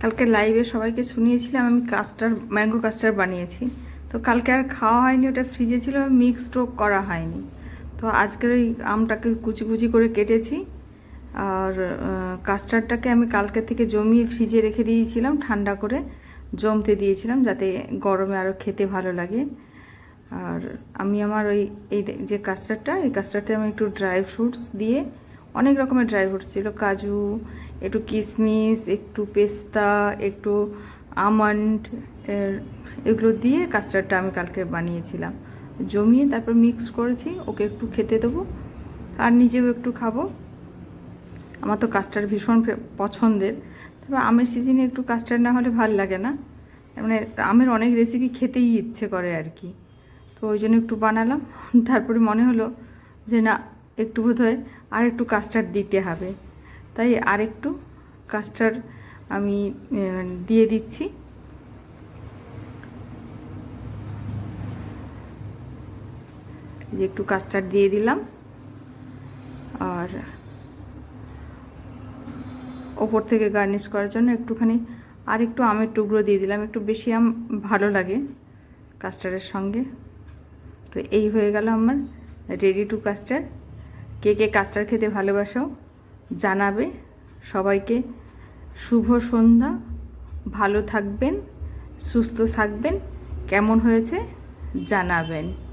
কালকে লাইভে সবাইকে শুনিয়েছিলাম, আমি কাস্টার ম্যাঙ্গো কাস্টার বানিয়েছি। তো কালকে আর খাওয়া হয়নি, ওটা ফ্রিজে ছিল মিক্সড করা হয়নি। তো আজকের ওই আমটাকে কুচি কুচি করে কেটেছি, আর কাস্টার্ডটাকে আমি কালকে থেকে জমিয়ে ফ্রিজে রেখে দিয়েছিলাম, ঠান্ডা করে জমতে দিয়েছিলাম, যাতে গরমে আরও খেতে ভালো লাগে। আর আমি আমার ওই, এই যে কাস্টার্ডটা এই কাস্টার্ডে আমি একটু ড্রাই ফ্রুটস দিয়ে, অনেক রকমের ড্রাই ফ্রুটস ছিল, কাজু একটু কিশমিশ একটু পেস্তা, একটু আমন্ড এগুলো দিয়ে কাস্টার্ডটা আমি কালকে বানিয়েছিলাম। জমিয়ে তারপর মিক্স করেছি, ওকে একটু খেতে দেবো, আর নিজেও একটু খাব। আমার তো কাস্টার্ড ভীষণ পছন্দের। তবে আমের সিজনে একটু কাস্টার্ড না হলে ভালো লাগে না। মানে আমের অনেক রেসিপি খেতেই ইচ্ছে করে আর কি। তো ওই জন্য একটু বানালাম। তারপরে মনে হলো যে না, একটু বোধ হয় আর একটু কাস্টার্ড দিতে হবে। তাই আর একটু কাস্টার্ড আমি দিয়ে দিচ্ছি। যে একটু কাস্টার্ড দিয়ে দিলাম। আর ওপর থেকে গার্নিশ করার জন্য একটুখানি আর একটু আমের টুকরো দিয়ে দিলাম। একটু বেশি আম ভালো লাগে কাস্টার্ডের সঙ্গে। তো এই হয়ে গেল আমার রেডি টু কাস্টার্ড কে কে কাস্টার্ড খেতে ভালোবাসো জানাবে। সবাইকে শুভ সন্ধ্যা। ভালো থাকবেন সুস্থ থাকবেন কেমন হয়েছে জানাবেন।